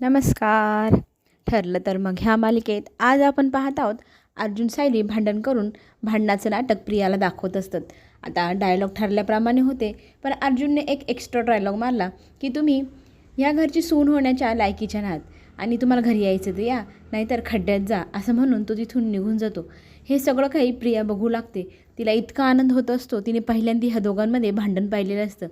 नमस्कार. ठरलं तर मग ह्या मालिकेत आज आपण पाहत आहोत अर्जुन सायली भांडण करून भांडणाचं नाटक प्रियाला दाखवत असतात. आता डायलॉग ठरल्याप्रमाणे होते पण अर्जुनने एक एक्स्ट्रा डायलॉग मारला की तुम्ही या घरची सून होण्याच्या लायकीच्या नाहात आणि तुम्हाला घरी यायचं तर या नाहीतर खड्ड्यात जा असं म्हणून तो तिथून निघून जातो. हे सगळं काही प्रिया बघू लागते. तिला इतका आनंद होत असतो तिने पहिल्यांदा ह्या दोघांमध्ये भांडण पाहिलेलं असतं.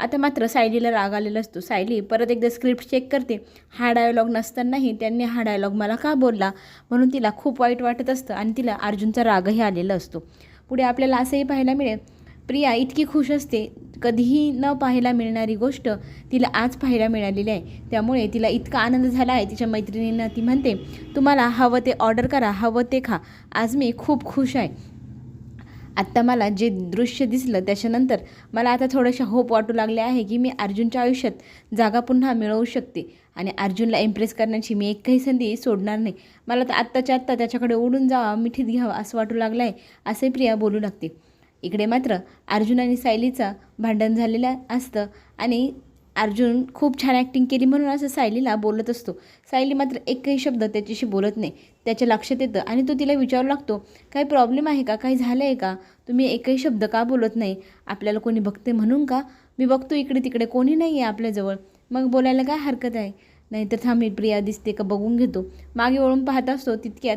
आता मात्र सायलीला राग आलेला असतो. सायली परत एकदा स्क्रिप्ट चेक करते. हा डायलॉग नसतानाही त्यांनी हा डायलॉग मला का बोलला? म्हणून तिला खूप वाईट वाटत असतं आणि तिला अर्जुनचा रागही आलेला असतो. पुढे आपल्याला असंही पाहायला मिळेल. प्रिया इतकी खुश असते. कधीही न पाहायला मिळणारी गोष्ट तिला आज पाहायला मिळालेली आहे. त्यामुळे तिला इतका आनंद झाला आहे. तिच्या मैत्रिणींना ती म्हणते तुम्हाला हवं ते ऑर्डर करा हवं ते खा. आज मी खूप खुश आहे. आत्ता मला जे दृश्य दिसलं त्याच्यानंतर मला आता थोडंशा होप वाटू लागले आहे की मी अर्जुनच्या आयुष्यात जागा पुन्हा मिळवू शकते. आणि अर्जुनला इम्प्रेस करण्याची मी एक काही संधी सोडणार नाही. मला तर आत्ताच्या आत्ता त्याच्याकडे ओढून जावा मिठीत घ्यावं असं वाटू लागलं आहे असे प्रिया बोलू लागते. इकडे मात्र अर्जुन आणि सायलीचं भांडण झालेलं असतं आणि अर्जुन खूप छान ॲक्टिंग केली म्हणून असं सायलीला बोलत असतो. सायली मात्र एकही शब्द त्याच्याशी बोलत नाही. त्याच्या लक्षात येतं आणि तो तिला विचारू लागतो काही प्रॉब्लेम आहे का? काही झालं आहे का? तुम्ही एकही शब्द का बोलत नाही? आपल्याला कोणी बघते म्हणून का? मी बघतो इकडे तिकडे कोणी नाही आहे आपल्याजवळ मग बोलायला काय हरकत आहे? नाहीतर थांबी प्रिया दिसते का बघून घेतो. मागे वळून पाहत असतो तितक्यात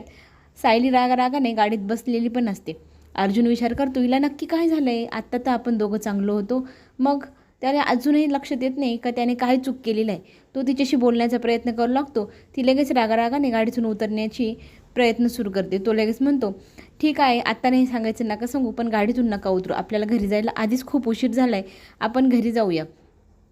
सायली रागा रागाने गाडीत बसलेली पण असते. अर्जुन विचार करतो हिला नक्की काय झालं आहे आत्ता तर आपण दोघं चांगलो होतो. मग त्याला अजूनही लक्षात येत नाही का त्याने काय चूक केलेलं आहे? तो तिच्याशी बोलण्याचा प्रयत्न करू लागतो. ती लगेच रागारागाने गाडीतून उतरण्याची प्रयत्न सुरू करते. तो लगेच म्हणतो ठीक आहे आत्ता नाही सांगायचं नका सांगू पण गाडीतून नका उतरू. आपल्याला घरी जायला आधीच खूप उशीर झाला आहे आपण घरी जाऊया.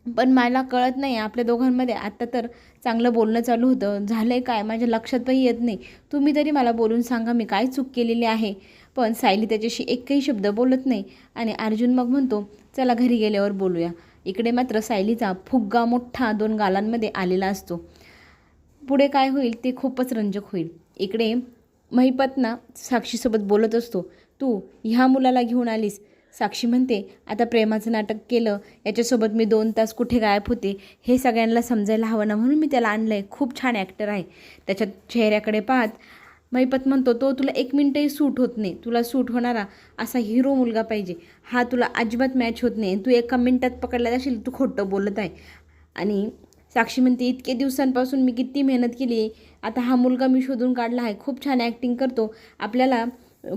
पण मला कळत नाही आपल्या दोघांमध्ये आत्ता तर चांगलं बोलणं चालू होतं. झालं आहे काय? माझ्या लक्षात पण येत नाही. तुम्ही तरी मला बोलून सांगा मी काय चूक केलेली आहे? पण सायली त्याच्याशी एकही शब्द बोलत नाही. आणि अर्जुन मग म्हणतो चला घरी गेल्यावर बोलूया. इकडे मात्र सायलीचा फुग्गा मोठा दोन गालांमध्ये आलेला असतो. पुढे काय होईल ते खूपच रंजक होईल. इकडे महिपतना साक्षीसोबत बोलत असतो तू ह्या मुलाला घेऊन आलीस? साक्षी म्हणते आता प्रेमाचं नाटक केलं याच्यासोबत मी दोन तास कुठे गायब होते हे सगळ्यांना समजायला हवं ना म्हणून मी त्याला आणलं आहे खूप छान ॲक्टर आहे. त्याच्या चेहऱ्याकडे पाहत महिपत म्हणतो तो तुला एक मिनटंही सूट होत नाही. तुला सूट होणारा असा हिरो मुलगा पाहिजे. हा तुला अजिबात मॅच होत नाही. तू एका मिनटात पकडला जाशील तू खोटं बोलत आहे. आणि साक्षी म्हणते इतके दिवसांपासून मी किती मेहनत केली. आता हा मुलगा मी शोधून काढला आहे. खूप छान ॲक्टिंग करतो. आपल्याला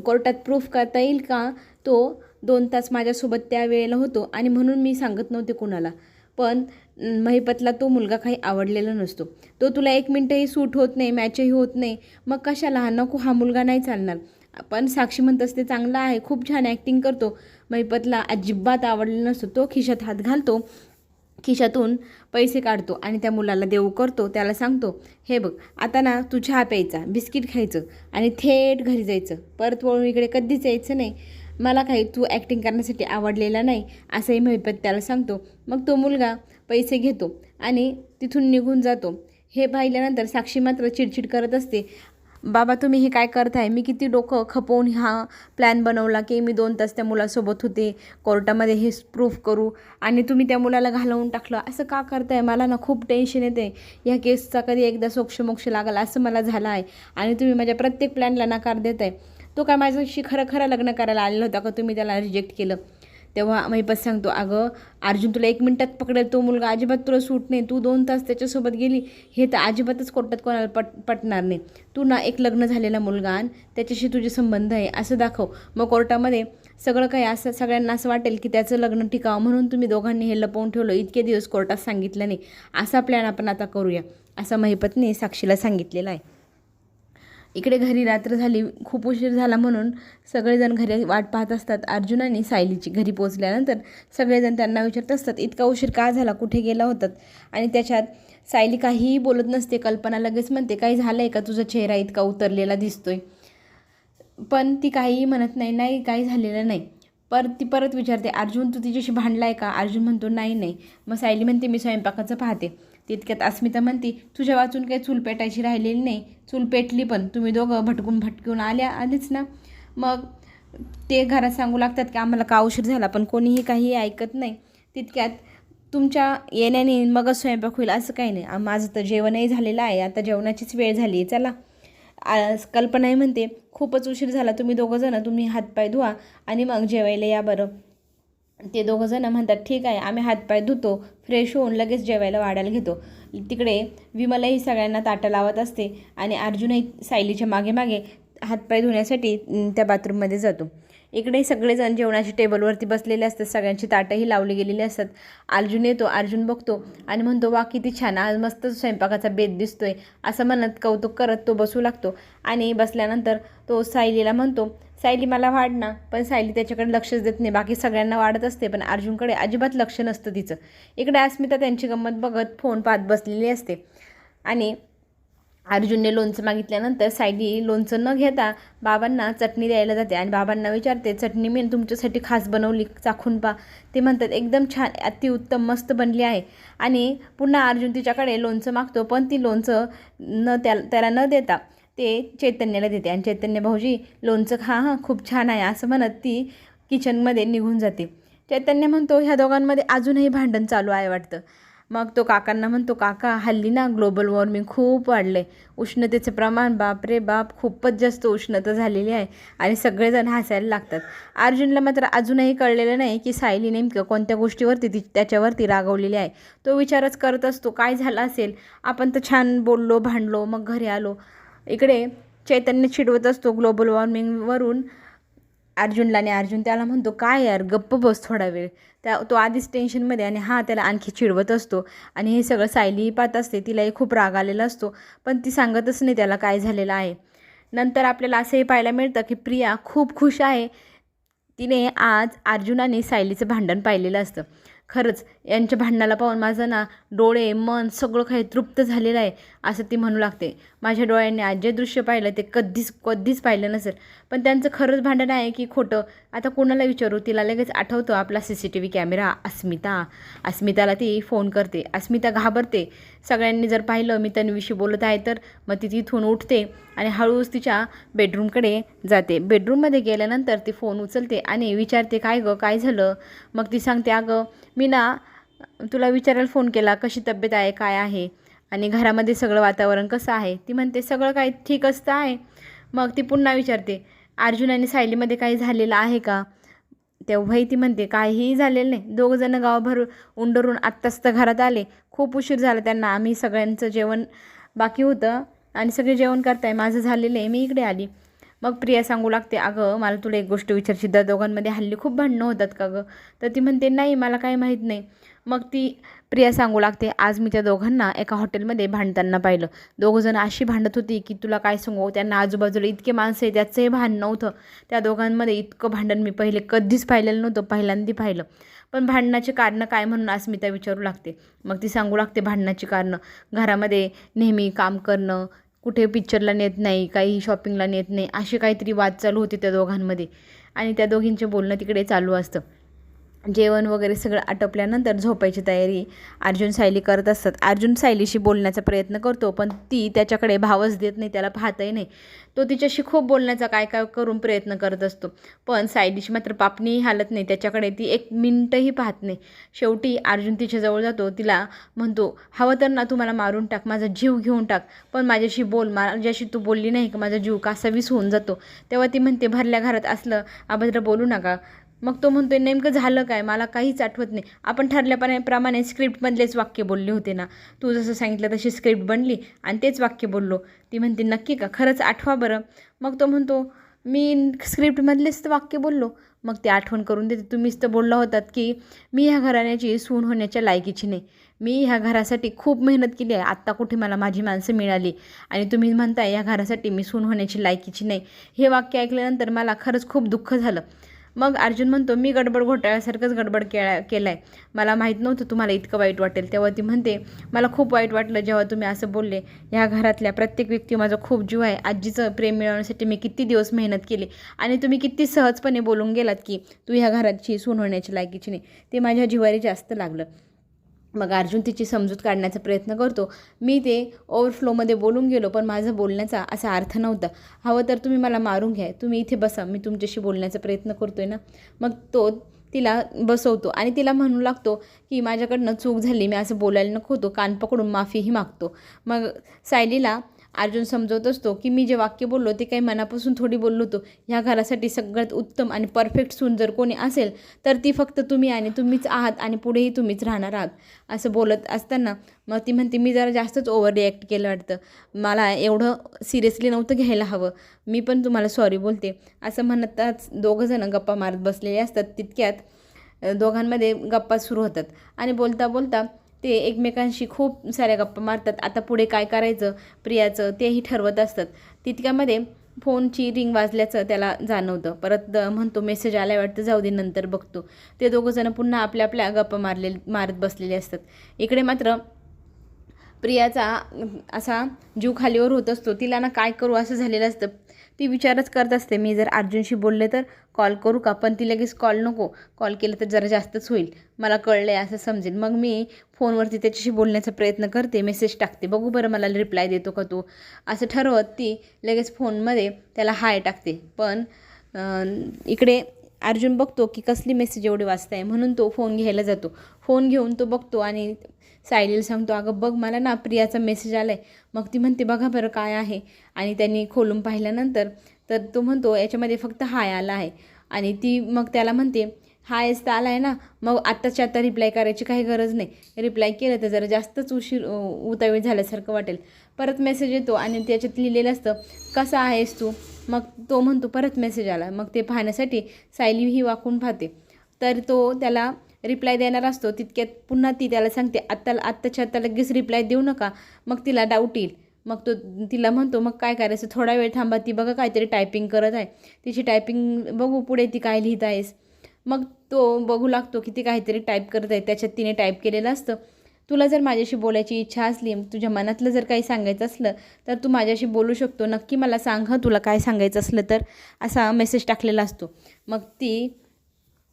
कोर्टात प्रूफ करता येईल का? तो दोन तास माझ्यासोबत त्या वेळेला होतो. आणि म्हणून मी सांगत नव्हते कुणाला. पण महिपतला तो मुलगा काही आवडलेला नसतो. तो तुला एक मिनटंही सूट होत नाही मॅचही होत नाही. मग कशाला? हा नको हा मुलगा नाही चालणार. पण साक्षी म्हणत असते चांगला आहे खूप छान ॲक्टिंग करतो. महिपतला अजिबात आवडलेला नसतो. तो खिशात हात घालतो खिशातून पैसे काढतो आणि त्या मुलाला देऊ करतो त्याला सांगतो हे बघ आता ना तू चहा प्यायचा बिस्किट खायचं आणि थेट घरी जायचं. परत वळून इकडे कधीच यायचं नाही. मला काही तू ॲक्टिंग करण्यासाठी आवडलेला नाही असंही महिपत त्याला सांगतो. मग तो मुलगा पैसे घेतो आणि तिथून निघून जातो. हे पाहिल्यानंतर साक्षी मात्र चिडचिड करत असते. बाबा तुम्ही हे काय करताय? मी किती डोकं खपवून हा प्लॅन बनवला की मी दोन तास त्या मुलासोबत होते. कोर्टामध्ये हे प्रूफ करू आणि तुम्ही त्या मुलाला घालवून टाकलं. असं का करताय? मला ना खूप टेन्शन येते. या केसचा कधी एकदा सोक्षमोक्ष लागला असं मला झालं आहे. आणि तुम्ही माझ्या प्रत्येक प्लॅनला नकार देत आहे तो काय माझ्याशी खरं खरं लग्न करायला आलेला होता का तुम्ही त्याला रिजेक्ट केलं? तेव्हा महिपत सांगतो अगं अर्जुन तुला एक मिनटात पकडेल तो मुलगा अजिबात तुला सूट नाही. तू दोन तास त्याच्यासोबत गेली हे तर अजिबातच कोर्टात कोणाला पट पटणार नाही. तू ना एक लग्न झालेला मुलगा आणि त्याच्याशी तुझे संबंध आहे असं दाखव. मग कोर्टामध्ये सगळं काही असं सगळ्यांना असं वाटेल की त्याचं लग्न टिकावं म्हणून तुम्ही दोघांनी हे लपवून ठेवलं. इतके दिवस कोर्टात सांगितलं नाही. असा प्लॅन आपण आता करूया असं महिपतने साक्षीला सांगितलेला आहे. इकडे घरी रात्र झाली खूप उशीर झाला म्हणून सगळेजण घरी वाट पाहत असतात. अर्जुन आणि सायलीची घरी पोचल्यानंतर सगळेजण त्यांना विचारत असतात इतका उशीर का झाला? कुठे गेला होतात? आणि त्याच्यात सायली काहीही बोलत नसते कल्पना लगेच म्हणते काही झालं आहे का? तुझा चेहरा इतका उतरलेला दिसतोय. पण ती काहीही म्हणत नाही नाही काही झालेलं नाही. परत ती परत विचारते अर्जुन तू तिच्याशी भांडला आहे का? अर्जुन म्हणतो नाही नाही. मग सायली म्हणते मी स्वयंपाकाचं पाहते. तितक्यात अस्मिता म्हणते तुझ्या वाचून काही चूल पेटायची राहिलेली नाही. चूल पेटली पण तुम्ही दोघं भटकून भटकून आल्या आलीच ना. मग ते घरात सांगू लागतात की आम्हाला का उशीर झाला पण कोणीही काही ऐकत नाही. तितक्यात तुमच्या येण्याने मगच स्वयंपाक होईल असं काही नाही. माझं तर जेवणही झालेलं आहे. आता जेवणाचीच वेळ झाली आहे. चला. आज कल्पनाही म्हणते खूपच उशीर झाला. तुम्ही दोघंजणं तुम्ही हातपाय धुवा आणि मग जेवायला या बरं. ते दोघंजणं म्हणतात ठीक आहे आम्ही हातपाय धुतो फ्रेश होऊन लगेच जेवायला वाढायला घेतो. तिकडे विमलाही सगळ्यांना ताटं लावत असते आणि अर्जुनही सायलीच्या मागे मागे हातपाय धुण्यासाठी त्या बाथरूममध्ये जातो. इकडे सगळेजण जेवणाच्या टेबलवरती बसलेले असतात सगळ्यांची ताटंही लावली गेलेली असतात. अर्जुन येतो अर्जुन बघतो आणि म्हणतो वा किती छान आज मस्त स्वयंपाकाचा बेत दिसतोय. असं म्हणत कौतुक करत तो बसू लागतो आणि बसल्यानंतर तो सायलीला म्हणतो सायली मला वाढ ना पण सायली त्याच्याकडे लक्षच देत नाही. बाकी सगळ्यांना वाढत असते पण अर्जुनकडे अजिबात लक्ष नसतं तिचं. इकडे अस्मिता त्यांची गंमत बघत फोन पाहत बसलेली असते. आणि अर्जुनने लोणचं मागितल्यानंतर सायली लोणचं न घेता बाबांना चटणी द्यायला जाते. आणि बाबांना विचारते चटणी मी तुमच्यासाठी खास बनवली चाखून पा ते म्हणतात एकदम छान अतिउत्तम मस्त बनली आहे. आणि पुन्हा अर्जुन तिच्याकडे लोणचं मागतो पण ती लोणचं न त्याला त्याला न देता ते चैतन्याला देते. आणि चैतन्य भाऊजी लोणचं खा हां खूप छान आहे. असं म्हणत ती किचनमध्ये निघून जाते. चैतन्य म्हणतो ह्या दोघांमध्ये अजूनही भांडण चालू आहे वाटतं. मग तो काकांना म्हणतो काका हल्ली ना ग्लोबल वॉर्मिंग खूप वाढलं आहे उष्णतेचं प्रमाण बाप रे बाप खूपच जास्त उष्णता झालेली आहे आणि सगळेजण हसायला लागतात. अर्जुनला मात्र अजूनही कळलेलं नाही की सायली नेमकं कोणत्या गोष्टीवरती ती त्याच्यावरती रागवलेली आहे. तो विचारच करत असतो काय झालं असेल? आपण तर छान बोललो भांडलो मग घरी आलो. इकडे चैतन्य चिडवत असतो ग्लोबल वॉर्मिंगवरून अर्जुनला आणि अर्जुन त्याला म्हणतो काय यार गप्प बस थोडा वेळ. त्या तो आधीच टेन्शनमध्ये आणि हा त्याला आणखी चिडवत असतो. आणि हे सगळं सायली पाहत असते तिलाही खूप राग आलेला असतो पण ती सांगतच नाही त्याला काय झालेलं आहे. नंतर आपल्याला असंही पाहायला मिळतं की प्रिया खूप खुश आहे. तिने आज अर्जुन आणि सायलीचं भांडण पाहिलेलं असतं. खरंच यांच्या भांडणाला पाहून माझं ना डोळे मन सगळं काही तृप्त झालेलं आहे असं ती म्हणू लागते. माझ्या डोळ्यांनी आज जे दृश्य पाहिलं ते कधीच कधीच पाहिलं नसेल. पण त्यांचं खरंच भांडण आहे की खोटं आता कोणाला विचारू? तिला लगेच आठवतो आपला C C T V camera Asmita. अस्मिताला ती फोन करते. अस्मिता घाबरते. सगळ्यांनी जर पाहिलं मी तन्वीशी बोलत आहे तर मग ती तिथून उठते आणि हळूच तिच्या बेडरूमकडे जाते. बेडरूममध्ये गेल्यानंतर ती फोन उचलते आणि विचारते काय गं? काय झालं? मग ती सांगते अगं मी ना तुला विचारायला फोन केला. कशी तब्येत आहे? काय आहे? आणि घरामध्ये सगळं वातावरण कसं आहे? ती म्हणते सगळं काही ठीक असतं आहे. मग ती पुन्हा विचारते अर्जुन आणि सायलीमध्ये काही झालेलं आहे का? तेव्हाही ती म्हणते काहीही झालेलं नाही. दोघंजणं गावभर उंडरून आत्ताच तर घरात आले. खूप उशीर झाला त्यांना. आम्ही सगळ्यांचं जेवण बाकी होतं आणि सगळे जेवण करताय. माझं झालेलं आहे. मी इकडे आली. मग प्रिया सांगू लागते अगं मला तुला एक गोष्ट विचारची द दोघांमध्ये हल्ली खूप भांडणं होतात का गं? तर ती म्हणते नाही मला काही माहीत नाही. मग ती प्रिया सांगू लागते आज मी त्या दोघांना एका हॉटेलमध्ये भांडताना पाहिलं. दोघंजण अशी भांडत होती की तुला काय सांगू? त्यांना आजूबाजूला इतके माणसं आहे त्याचंही भान नव्हतं. त्या दोघांमध्ये इतकं भांडण मी पहिले कधीच पाहिलेलं नव्हतं पहिल्यांदा पाहिलं. पण भांडणाची कारणं काय म्हणून अस्मिता विचारू लागते. मग ती सांगू लागते भांडणाची कारणं. घरामध्ये नेहमी काम करणं कुठे पिक्चरला नेत नाही काही शॉपिंगला नेत नाही असे काहीतरी वाद चालू होते त्या दोघांमध्ये. आणि त्या दोघींचे बोलणं तिकडे चालू असतं. जेवण वगैरे सगळं आटोपल्यानंतर झोपायची तयारी अर्जुन सायली करत असतात. अर्जुन सायलीशी बोलण्याचा प्रयत्न करतो पण ती त्याच्याकडे भावच देत नाही त्याला पाहतही नाही. तो तिच्याशी खूप बोलण्याचा काय काय करून प्रयत्न करत असतो पण सायलीशी मात्र पापणीही हालत नाही त्याच्याकडे ती एक मिनटंही पाहत नाही. शेवटी अर्जुन तिच्याजवळ जातो तिला म्हणतो हवं तर ना तू मला मारून टाक माझा जीव घेऊन टाक पण माझ्याशी बोल माझ्याशी तू बोलली नाही का माझा जीव कासावीस होऊन जातो. तेव्हा ती म्हणते भरल्या घरात असलं अभद्र बोलू नका मग तो म्हणतोय नेमकं झालं काय? मला काहीच आठवत नाही. आपण ठरल्याप्रमाणे प्रमाणे स्क्रिप्टमधलेच वाक्य बोलले होते ना. तू जसं सांगितलं तशी स्क्रिप्ट बनली आणि तेच वाक्य बोललो. ती म्हणते नक्की का? खरंच आठवा बरं. मग तो म्हणतो मी स्क्रिप्टमधलेच तर वाक्य बोललो. मग ते आठवण करून देते. तुम्हीच तर बोलला होतात की मी ह्या घराण्याची सून होण्याच्या लायकीची नाही. मी ह्या घरासाठी खूप मेहनत केली आहे. आत्ता कुठे मला माझी माणसं मिळाली आणि तुम्ही म्हणताय या घरासाठी मी सून होण्याची लायकीची नाही. हे वाक्य ऐकल्यानंतर मला खरंच खूप दुःख झालं. मग अर्जुन म्हणतो मी गडबड घोटाळ्यासारखंच गडबड केला केला आहे मला माहीत नव्हतं तुम्हाला इतकं वाईट वाटेल. तेव्हा ती म्हणते मला खूप वाईट वाटलं जेव्हा तुम्ही असं बोलले. ह्या घरातल्या प्रत्येक व्यक्ती माझा खूप जीव आहे. आजीचं प्रेम मिळवण्यासाठी मी किती दिवस मेहनत केली. आणि तुम्ही किती सहजपणे बोलून गेलात की तू ह्या घराची सून होण्याची लायकीची नाही. ते माझ्या जिवारी जास्त लागलं. मग अर्जुन तिची समजूत काढण्याचा प्रयत्न करतो. मी ते ओव्हरफ्लोमध्ये बोलून गेलो पण माझं बोलण्याचा असा अर्थ नव्हता. हवं तर तुम्ही मला मारून घ्या. तुम्ही इथे बसा मी तुमच्याशी बोलण्याचा प्रयत्न करतो आहे ना? मग तो तिला बसवतो आणि तिला म्हणू लागतो की माझ्याकडनं चूक झाली मी असं बोलायला नको होतो. कान पकडून माफीही मागतो. मग सायलीला अर्जुन समजवत असतो की मी जे वाक्य बोललो ते काही मनापासून थोडी बोललो होतो. ह्या घरासाठी सगळ्यात उत्तम आणि परफेक्ट सून जर कोणी असेल तर ती फक्त तुम्ही आणि तुम्हीच आहात आणि पुढेही तुम्हीच राहणार आहात. असं बोलत असताना मग ती म्हणते मी जरा जास्तच ओव्हर रिॲक्ट केलं वाटतं. मला एवढं सिरियसली नव्हतं घ्यायला हवं. मी पण तुम्हाला सॉरी बोलते. असं म्हणताच दोघंजणं गप्पा मारत बसलेले असतात. तितक्यात दोघांमध्ये गप्पा सुरू होतात. आणि बोलता बोलता ते एकमेकांशी खूप साऱ्या गप्पा मारतात. आता पुढे काय करायचं? प्रियाचं तेही ठरवत असतात. तितक्यामध्ये फोनची रिंग वाजल्याचं त्याला जाणवतं. परत द- म्हणतो मेसेज आलाय वाटतं जाऊ दे नंतर बघतो. ते दोघंजणं पुन्हा आपल्या आपल्या गप्पा मारले मारत बसलेले असतात. इकडे मात्र प्रियाचा असा जीव खालीवर होत असतो. तिला ना काय करू? असं झालेलं असतं. ती विचारच करत असते. मी जर अर्जुनशी बोलले तर कॉल करू का? पण ती लगेच कॉल नको. कॉल केलं तर जरा जास्तच होईल. मला कळलं आहे असं समजेल. मग मी फोनवरती त्याच्याशी बोलण्याचा प्रयत्न करते. मेसेज टाकते. बघू बरं मला रिप्लाय देतो का तो. असं ठरवत ती लगेच फोनमध्ये त्याला हाय टाकते. पण इकडे अर्जुन बघतो की कसली मेसेज एवढी वाचताय म्हणून तो फोन घ्यायला जातो. फोन घेऊन तो बघतो आणि सायलीला सांगतो अगं बघ मला ना प्रियाचा मेसेज आला आहे मग ती म्हणते बघा बरं काय आहे. आणि त्यांनी खोलून पाहिल्यानंतर तर तो म्हणतो याच्यामध्ये फक्त हाय आला आहे. आणि ती मग त्याला म्हणते हायच तर आला आहे ना. मग आत्ताच्या आत्ता रिप्लाय करायची काही गरज नाही. रिप्लाय केलं तर जरा जास्तच उशीर उतावीळ झाल्यासारखं वाटेल. परत मेसेज येतो आणि त्याच्यात लिहिलेलं असतं कसा आहेस तू? मग तो म्हणतो परत मेसेज आला. मग ते पाहण्यासाठी सायली ही वाकून पाहते. तर तो त्याला रिप्लाय देणार असतो. तितक्यात पुन्हा ती त्याला सांगते आत्ता आत्ताच्या आत्ता लगेच रिप्लाय देऊ नका. मग तिला डाऊट येईल. मग तो तिला म्हणतो मग काय करायचं? थोडा वेळ थांबा. ती बघा काहीतरी टायपिंग करत आहे. तिची टायपिंग बघू पुढे ती काय लिहित आहेस. मग तो बघू लागतो की ती काहीतरी टाईप करत आहे. त्याच्यात तिने टाईप केलेलं असतं. तुला जर माझ्याशी बोलायची इच्छा असली तुझ्या मनातलं जर काही सांगायचं असलं तर तू माझ्याशी बोलू शकतो. नक्की मला सांग हं तुला काय सांगायचं असलं तर. असा मेसेज टाकलेला असतो. मग ती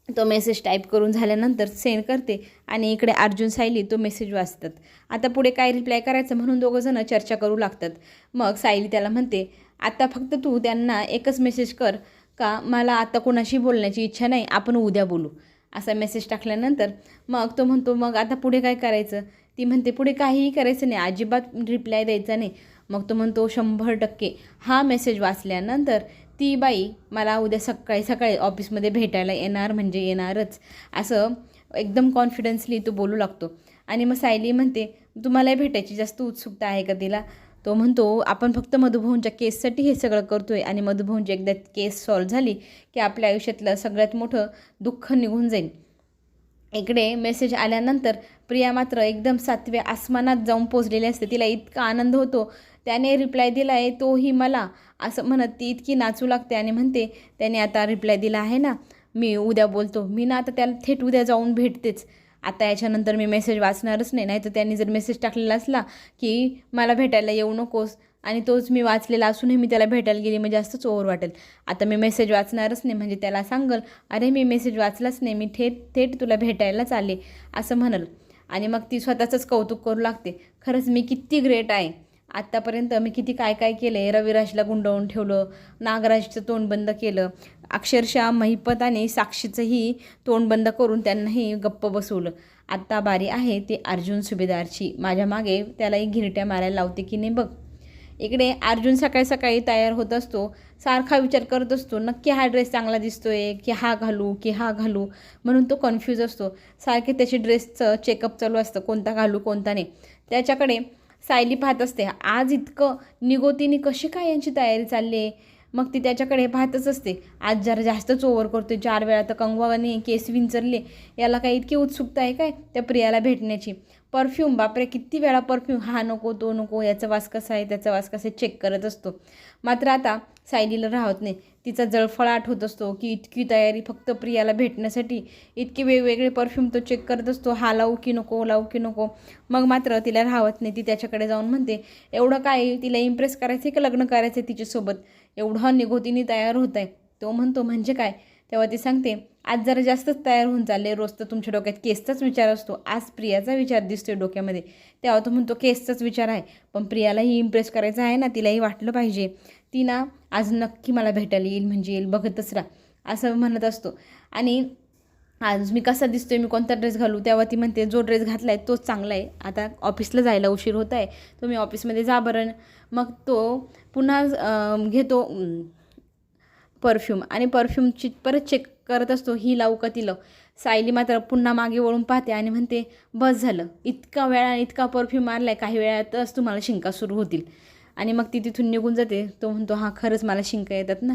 तो मेसेज टाईप करून झाल्यानंतर सेंड करते आणि इकडे अर्जुन सायली तो मेसेज वाचतात. आता पुढे काय रिप्लाय करायचं म्हणून दोघंजणं चर्चा करू लागतात. मग सायली त्याला म्हणते आता फक्त तू त्यांना एकच मेसेज कर. का मला आता कोणाशी बोलण्याची इच्छा नाही आपण उद्या बोलू. असा मेसेज टाकल्यानंतर मग तो म्हणतो मग आता पुढे काय करायचं? ती म्हणते पुढे काहीही करायचं नाही अजिबात रिप्लाय द्यायचा नाही. मग तो म्हणतो शंभर टक्के. हा मेसेज वाचल्यानंतर ती बाई मला उद्या सकाळी सकाळी ऑफिसमध्ये भेटायला येणार म्हणजे येणारच. असं एकदम कॉन्फिडन्सली तो बोलू लागतो. आणि मग सायली म्हणते तुम्हालाही भेटायची जास्त उत्सुकता आहे का तिला? तो म्हणतो आपण फक्त मधुभाऊंच्या केससाठी हे सगळं करतो आहे आणि मधुभाऊंची एकदा केस सॉल्व झाली की आपल्या आयुष्यातलं सगळ्यात मोठं दुःख निघून जाईल. इकडे मेसेज आल्यानंतर प्रिया मात्र एकदम सातव्या आसमानात जाऊन पोचलेली असते. तिला इतका आनंद होतो. त्याने रिप्लाय दिला आहे तोही मला. असं म्हणत ती इतकी नाचू लागते आणि म्हणते त्याने आता रिप्लाय दिला आहे ना मी उद्या बोलतो. मी ना आता त्याला थेट उद्या जाऊन भेटतेच. आता याच्यानंतर मी मेसेज वाचणारच नाही नाही तर त्यांनी जर मेसेज टाकलेला असला की मला भेटायला येऊ नकोस आणि तोच मी वाचलेला असूनही मी त्याला भेटायला गेली म्हणजे जास्तच ओव्हर वाटेल. आता मी मेसेज वाचणारच नाही म्हणजे त्याला सांगल अरे मी मेसेज वाचलाच नाही मी थेट थेट तुला भेटायलाच आले असं म्हणल. आणि मग ती स्वतःचंच कौतुक करू लागते. खरंच मी किती ग्रेट आहे. आत्तापर्यंत मी किती काय काय केलं आहे रविराजला गुंडवून ठेवलं नागराजचं तोंडबंद केलं. अक्षरशः महिपत आणि साक्षीचंही तोंडबंद करून त्यांनाही गप्प बसवलं. आत्ता बारी आहे ती अर्जुन सुभेदारची. माझ्या मागे त्यालाही घिरट्या मारायला लावते की नाही बघ. इकडे अर्जुन सकाळी सकाळी तयार होत असतो सारखा विचार करत असतो नक्की हा ड्रेस चांगला दिसतो आहे की हा घालू की हा घालू म्हणून तो कन्फ्यूज असतो. सारखे त्याचे ड्रेसचं चेकअप चालू असतं कोणता घालू कोणता नाही. त्याच्याकडे सायली पाहत असते. आज इतकं निगोतीने कशी काय यांची तयारी चालली आहे? मग ती त्याच्याकडे पाहतच असते. आज जरा जास्तच ओव्हर करतो चार वेळा तर कंगवाने केस विंचरले. याला काही इतकी उत्सुकता आहे काय त्या प्रियाला भेटण्याची? परफ्यूम बापरे किती वेळा परफ्यूम हा नको तो नको याचा वास कसा आहे? त्याचा वास कसा आहे? चेक करत असतो. मात्र आता सायलीला राहत नाही. तिचा जळफळाट होत असतो की इतकी तयारी फक्त प्रियाला भेटण्यासाठी इतके वेगवेगळे परफ्यूम तो चेक करत असतो हा लावू की नको लावू की नको. मग मात्र तिला राहत नाही ती त्याच्याकडे जाऊन म्हणते एवढं काय? तिला इम्प्रेस करायचं आहे का लग्न करायचं आहे तिच्यासोबत? एवढं निघोतीने तयार होत आहे तो म्हणतो म्हणजे काय? तेव्हा ती सांगते आज जरा जास्तच तयार होऊन चालले रोज तर तुमच्या डोक्यात केसचाच विचार असतो. आज प्रियाचा विचार दिसतोय डोक्यामध्ये. तेव्हा तो म्हणतो केसचाच विचार आहे पण प्रियालाही इम्प्रेस करायचा आहे ना तिलाही वाटलं पाहिजे. ती ना आज नक्की मला भेटायला येईल म्हणजे येईल. बघतच राहा असं म्हणत असतो. आणि आज मी कसा दिसतोय मी कोणता ड्रेस घालू तेव्हा ती म्हणते जो ड्रेस घातला आहे तोच चांगला आहे. आता ऑफिसला जायला उशीर होत आहे तुम्ही ऑफिसमध्ये जा बरं. मग तो पुन्हा घेतो परफ्यूम आणि परफ्यूमची परत चेक करत असतो ही लावू का ती लावू. सायली मात्र पुन्हा मागे वळून पाहते आणि म्हणते बस झालं. इतका वेळा इतका परफ्यूम मारला आहे काही वेळातच तुम्हाला शिंका सुरू होतील. आणि मग ती तिथून निघून जाते. तो म्हणतो हां खरंच मला शिंका येतात ना.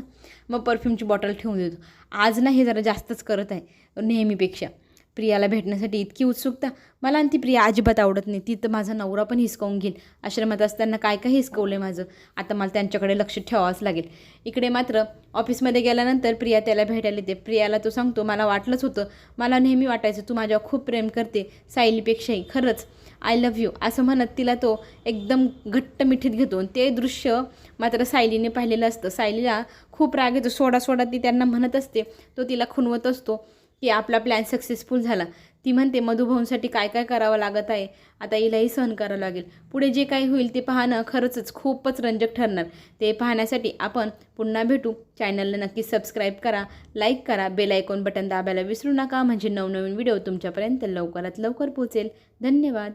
मग परफ्यूमची बॉटल ठेवून देतो. आज ना हे जरा जास्तच करत आहे नेहमीपेक्षा. प्रियाला भेटण्यासाठी इतकी उत्सुकता. मला आणि ती प्रिया अजिबात आवडत नाही. ती तर माझा नवरा पण हिसकावून घेईल. आश्रमात असताना काय काय हिसकवलं माझं? आता मला त्यांच्याकडे लक्ष ठेवावंच लागेल. इकडे मात्र ऑफिसमध्ये गेल्यानंतर प्रिया त्याला भेटायला येते. प्रियाला तो सांगतो मला वाटलंच होतं. मला नेहमी वाटायचं तू माझ्यावर खूप प्रेम करते. सायलीपेक्षाही. खरंच आय लव्ह यू असं म्हणत तिला तो एकदम घट्ट मिठीत घेतो. आणि ते दृश्य मात्र सायलीने पाहिलेलं असतं. सायलीला खूप राग येतो. सोडा सोडा ती त्यांना म्हणत असते. तो तिला खुणवत असतो. की आपला प्लॅन सक्सेसफुल झाला. ती म्हणते मधुभाऊंसाठी काय काय करावं लागत आहे? आता हिलाही सहन करावं लागेल. पुढे जे काही होईल ते पाहणं खरंच खूपच रंजक ठरणार. ते पाहण्यासाठी आपण पुन्हा भेटू. चॅनलला नक्की सबस्क्राईब करा लाईक करा बेल आयकॉन बटन दाबायला विसरू नका. म्हणजे नवनवीन व्हिडिओ तुमच्यापर्यंत लवकरात लवकर पोहोचेल. धन्यवाद.